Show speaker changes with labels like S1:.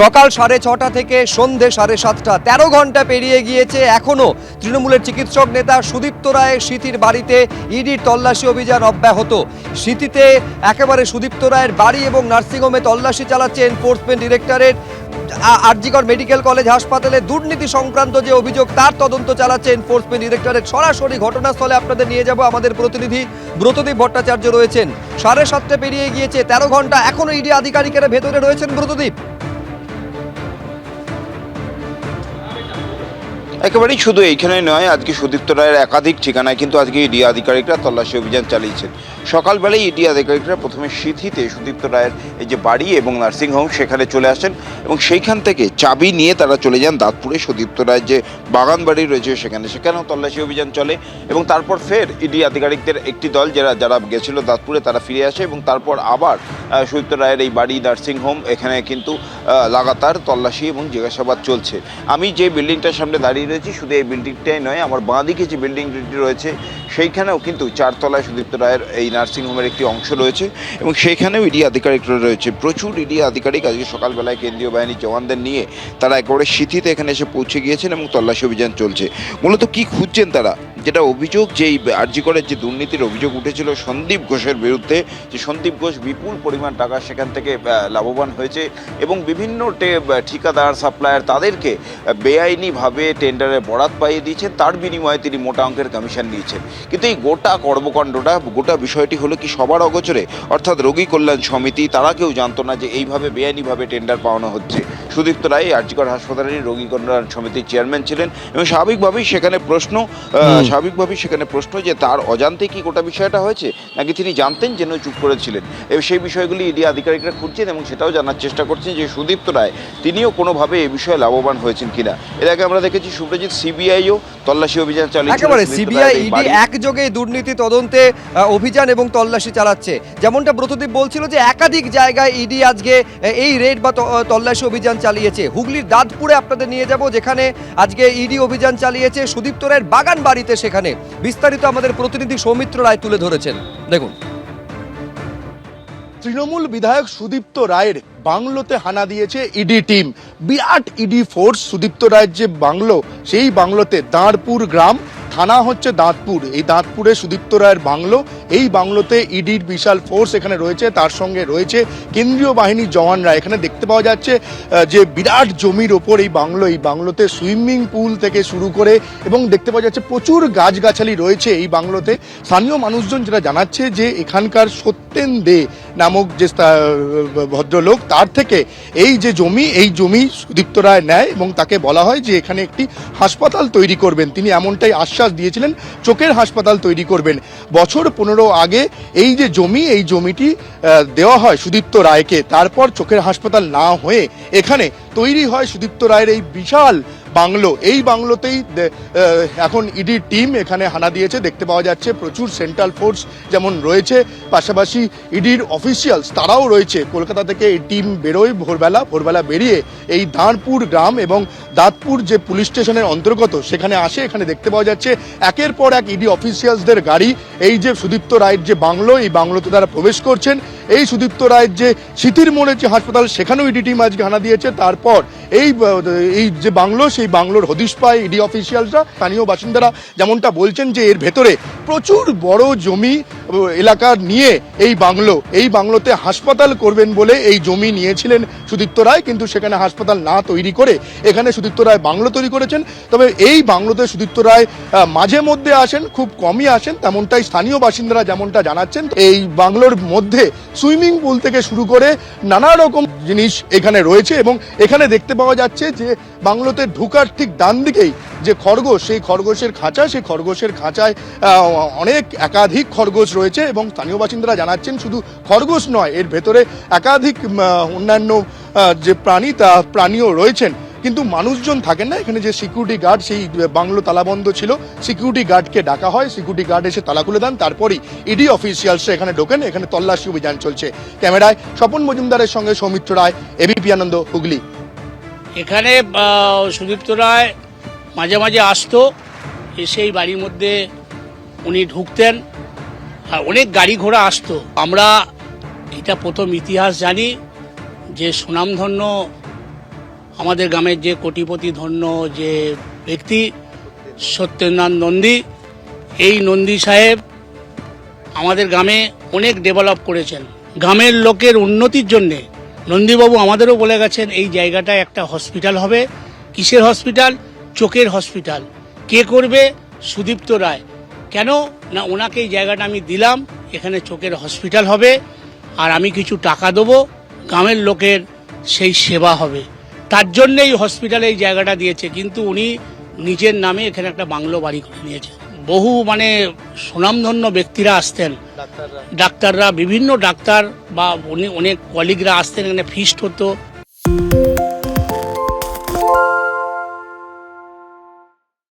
S1: সকাল সাড়ে ছটা থেকে সন্ধে সাড়ে সাতটা। তেরো ঘণ্টা পেরিয়ে গিয়েছে এখনও তৃণমূলের চিকিৎসক নেতা সুদীপ্ত রায়ের স্মৃতির বাড়িতে ইডির তল্লাশি অভিযান অব্যাহত। স্মৃতিতে একেবারে সুদীপ্ত রায়ের বাড়ি এবং নার্সিংহোমে তল্লাশি চালাচ্ছে enforcement directorate. RG Kar medical college হাসপাতালে দুর্নীতি সংক্রান্ত যে অভিযোগ, তার তদন্ত চালাচ্ছে এনফোর্সমেন্ট ডিরেক্টরেট। সরাসরি ঘটনাস্থলে আপনাদের নিয়ে যাব আমাদের প্রতিনিধি ব্রতদীপ ভট্টাচার্য রয়েছেন। সাড়ে সাতটা পেরিয়ে গিয়েছে, তেরো ঘণ্টা এখনও ইডি আধিকারিকেরা ভেতরে রয়েছেন ব্রতদীপ।
S2: একেবারেই শুধু এইখানে নয়, আজকে সুদীপ্ত রায়ের একাধিক ঠিকানায় কিন্তু আজকে ইডি আধিকারিকরা তল্লাশি অভিযান চালিয়েছেন। সকালবেলায় ইডি আধিকারিকরা প্রথমে সিথিতে সুদীপ্ত রায়ের এই যে বাড়ি এবং নার্সিংহোম সেখানে চলে আসেন এবং সেইখান থেকে চাবি নিয়ে তারা চলে যান দাঁতপুরে। সুদীপ্ত রায়ের যে বাগান বাড়ি রয়েছে সেখানে, সেখানেও তল্লাশি অভিযান চলে এবং তারপর ফের ইডি আধিকারিকদের একটি দল যারা যারা গেছিল দাঁতপুরে তারা ফিরে আসে এবং তারপর আবার সুদীপ্ত রায়ের এই বাড়ি নার্সিংহোম এখানে কিন্তু লাগাতার তল্লাশি এবং জিজ্ঞাসাবাদ চলছে। আমি যে বিল্ডিংটার সামনে দাঁড়িয়ে রয়েছি শুধু এই বিল্ডিংটাই নয়, আমার বাঁ দিকে যে বিল্ডিংটি রয়েছে, সেইখানেও কিন্তু চারতলায় সুদীপ্ত রায়ের এই নার্সিংহোমের একটি অংশ রয়েছে এবং সেইখানেও ইডি আধিকারিকরা রয়েছে। প্রচুর ইডি আধিকারিক আজকে সকালবেলায় কেন্দ্রীয় বাহিনীর জওয়ানদের নিয়ে তারা একেবারে সিথিতে এখানে এসে পৌঁছে গিয়েছেন এবং তল্লাশি অভিযান চলছে। মূলত কি খুঁজছেন তারা? যেটা অভিযোগ যে এই আরজিকরের যে দুর্নীতির অভিযোগ উঠেছিল সন্দীপ ঘোষের বিরুদ্ধে, যে সন্দীপ ঘোষ বিপুল পরিমাণ টাকা সেখান থেকে লাভবান হয়েছে এবং বিভিন্ন ঠিকাদার, সাপ্লায়ার তাদেরকে বেআইনিভাবে টেন্ডারে বরাত পাইয়ে দিয়েছেন তার বিনিময়ে তিনি মোটা অঙ্কের কমিশন নিয়েছেন। কিন্তু এই গোটা কর্মকাণ্ডটা, গোটা বিষয়টি হলো কি সবার অগোচরে? অর্থাৎ রোগী কল্যাণ সমিতি, তারা কেউ জানতো না যে এইভাবে বেআইনিভাবে টেন্ডার পাওয়ানো হচ্ছে। সুদীপ্ত রায় আরজিকর হাসপাতালের রোগী কল্যাণ সমিতির চেয়ারম্যান ছিলেন এবং স্বাভাবিকভাবেই সেখানে প্রশ্ন স্বাভাবিকভাবেই সেখানে প্রশ্ন যে তার অজান্তে কি গোটা বিষয়টা হয়েছে নাকি তিনি জানতেন যেন চুপ করেছিলেন? এবং সেই বিষয়গুলি ইডি আধিকারিকরা খুঁজছেন এবং সেটাও জানার চেষ্টা করছেন যে সুদীপ্ত রায় তিনিও কোনোভাবে এ বিষয়ে লাভবান হয়েছেন কিনা? এর আগে আমরা দেখেছি সুব্রজিৎ সিবিআইও তল্লাশি অভিযান
S1: একেবারে সিবিআই ইডি একযোগে দুর্নীতি তদন্তে অভিযান এবং তল্লাশি চালাচ্ছে। যেমনটা ব্রতদীপ বলছিল যে একাধিক জায়গায় ইডি আজকে এই রেড বা তল্লাশি অভিযান চালিয়েছে। হুগলির দাঁতপুরে আপনাদের নিয়ে যাব যেখানে আজকে ইডি অভিযান চালিয়েছে সুদীপ্ত রায়ের বাগান বাড়িতে সেখানে বিস্তারিত আমাদের প্রতিনিধি সৌমিত্র রায় তুলে ধরেছেন। দেখুন।
S3: তৃণমূল বিধায়ক সুদীপ্ত রায়ের বাংলোতে হানা দিয়েছে ইডি টিম। বিরাট ইডি ফোর্স সুদীপ্ত রায়ের যে বাংলো, সেই বাংলোতে দাঁড়পুর গ্রাম, থানা হচ্ছে দাঁতপুর। এই দাঁতপুরে সুদীপ্ত রায়ের বাংলো এই বাংলোতে ইডির বিশাল ফোর্স এখানে রয়েছে, তার সঙ্গে রয়েছে কেন্দ্রীয় বাহিনীর জওয়ানরা। এখানে দেখতে পাওয়া যাচ্ছে যে বিরাট জমির ওপর এই বাংলো, এই বাংলোতে সুইমিং পুল থেকে শুরু করে এবং দেখতে পাওয়া যাচ্ছে প্রচুর গাছগাছালি রয়েছে এই বাংলোতে। স্থানীয় মানুষজন যেটা জানাচ্ছে যে এখানকার সত্যেন দে নামক যে ভদ্রলোক, তার থেকে এই যে জমি, এই জমি সুদীপ্ত রায় নেয় এবং তাকে বলা হয় যে এখানে একটি হাসপাতাল তৈরি করবেন। তিনি এমনটাই আশ্বাস দিয়েছিলেন, চোখের হাসপাতাল তৈরি করবেন। বছর পনেরো আগে এই যে জমি, এই জমিটি দেওয়া হয় সুদীপ্ত রায়কে। তারপর চোখের হাসপাতাল না হয়ে এখানে তৈরি হয় সুদীপ্ত রায়ের এই বিশাল বাংলো, এই বাংলোতেই এখন ইডির টিম এখানে হানা দিয়েছে, দেখতে পাওয়া যাচ্ছে প্রচুর সেন্ট্রাল ফোর্স যেমন রয়েছে, পাশাপাশি ইডির অফিসিয়ালস তারাও রয়েছে। কলকাতা থেকে এই টিম বেরোয় ভোরবেলা ভোরবেলা বেরিয়ে এই দাঁড়পুর গ্রাম এবং দাঁতপুর যে পুলিশ স্টেশনের অন্তর্গত, সেখানে আসে, এখানে দেখতে পাওয়া যাচ্ছে একের পর এক ইডি অফিসিয়ালসদের গাড়ি, এই যে সুদীপ্ত রায়ের যে বাংলো, এই বাংলোতে তারা প্রবেশ করছেন এই সুদীপ্ত রায়ের যে স্মৃতির মোড়ে যে হাসপাতাল, সেখানেও ইডি টিম আজকে হানা দিয়েছে। তারপর এই এই যে বাংলো, সেই বাংলোর হদিশ পায় ইডি অফিসিয়ালসরা, স্থানীয় বাসিন্দারা যেমনটা বলছেন যে এর ভেতরে প্রচুর বড় জমি এলাকা নিয়ে এই বাংলো, এই বাংলোতে হাসপাতাল করবেন বলে এই জমি নিয়েছিলেন সুদীপ্ত রায়, কিন্তু সেখানে হাসপাতাল না তৈরি করে এখানে সুদীপ্ত রায় বাংলো তৈরি করেছেন। তবে এই বাংলোতে সুদীপ্ত রায় মাঝে মধ্যে আসেন, খুব কমই আসেন, তেমনটাই স্থানীয় বাসিন্দারা যেমনটা জানাচ্ছেন, এই বাংলোর মধ্যে সুইমিং পুল থেকে শুরু করে নানা রকম জিনিস এখানে রয়েছে এবং এখানে দেখতে পাওয়া যাচ্ছে যে বাংলোতে ঢুকার ঠিক ডান দিকেই যে খরগোশ, সেই খরগোশের খাঁচা, সেই খরগোশের খাঁচায় অনেক একাধিক খরগোশ রয়েছে এবং স্থানীয় বাসিন্দারা জানাচ্ছেন শুধু খরগোশ নয়, এর ভেতরে একাধিক অন্যান্য যে প্রাণী, তা প্রাণীও রয়েছেন। কিন্তু মানুষজন থাকেন না। এখানে যে সিকিউরিটি গার্ড সেই বাংলো তালাবন্ধ ছিল। সিকিউরিটি গার্ডকে ডাকা হয়। সিকিউরিটি গার্ড এসে তালা খুলে দেন। তারপরই ইডি অফিসিয়ালসরা এখানে ঢোকেন। এখানে তল্লাশি অভিযান চলছে। ক্যামেরায় স্বপন মজুমদারের সঙ্গে সৌমিত্র রায় এবিপি আনন্দ, হুগলি।
S4: এখানে সুদীপ্ত রায় মাঝে মাঝে আসতো। এসে এই বাড়ির মধ্যে উনি ঢুকতেন। আর অনেক গাড়ি ঘোড়া আসতো। আমরা এটা প্রথম ইতিহাস জানি যে সুনামধন্য আমাদের গ্রামের যে কোটিপতি ধন্য যে ব্যক্তি সত্যেন্দ্রনাথ নন্দী, এই নন্দী সাহেব আমাদের গ্রামে অনেক ডেভেলপ করেছেন। গ্রামের লোকের উন্নতির জন্যে নন্দীবাবু আমাদেরও বলে গেছেন, এই জায়গাটায় একটা হসপিটাল হবে। কিসের হসপিটাল? চোখের হসপিটাল। কে করবে? সুদীপ্ত রায়। কেন? না, ওনাকে এই জায়গাটা আমি দিলাম, এখানে চোখের হসপিটাল হবে, আর আমি কিছু টাকা দেবো, গ্রামের লোকের সেই সেবা হবে। তার জন্য এই হসপিটালে এই জায়গাটা দিয়েছে। কিন্তু উনি নিজের নামে এখানে একটা বাংলো বাড়ি করে নিয়েছে বহু মানে সুনামধন্য ব্যক্তিরা আসতেন। ডাক্তাররা। বিভিন্ন ডাক্তার বা অনেক কলিগরা আসতেন এখানে ফিস্ট হতো।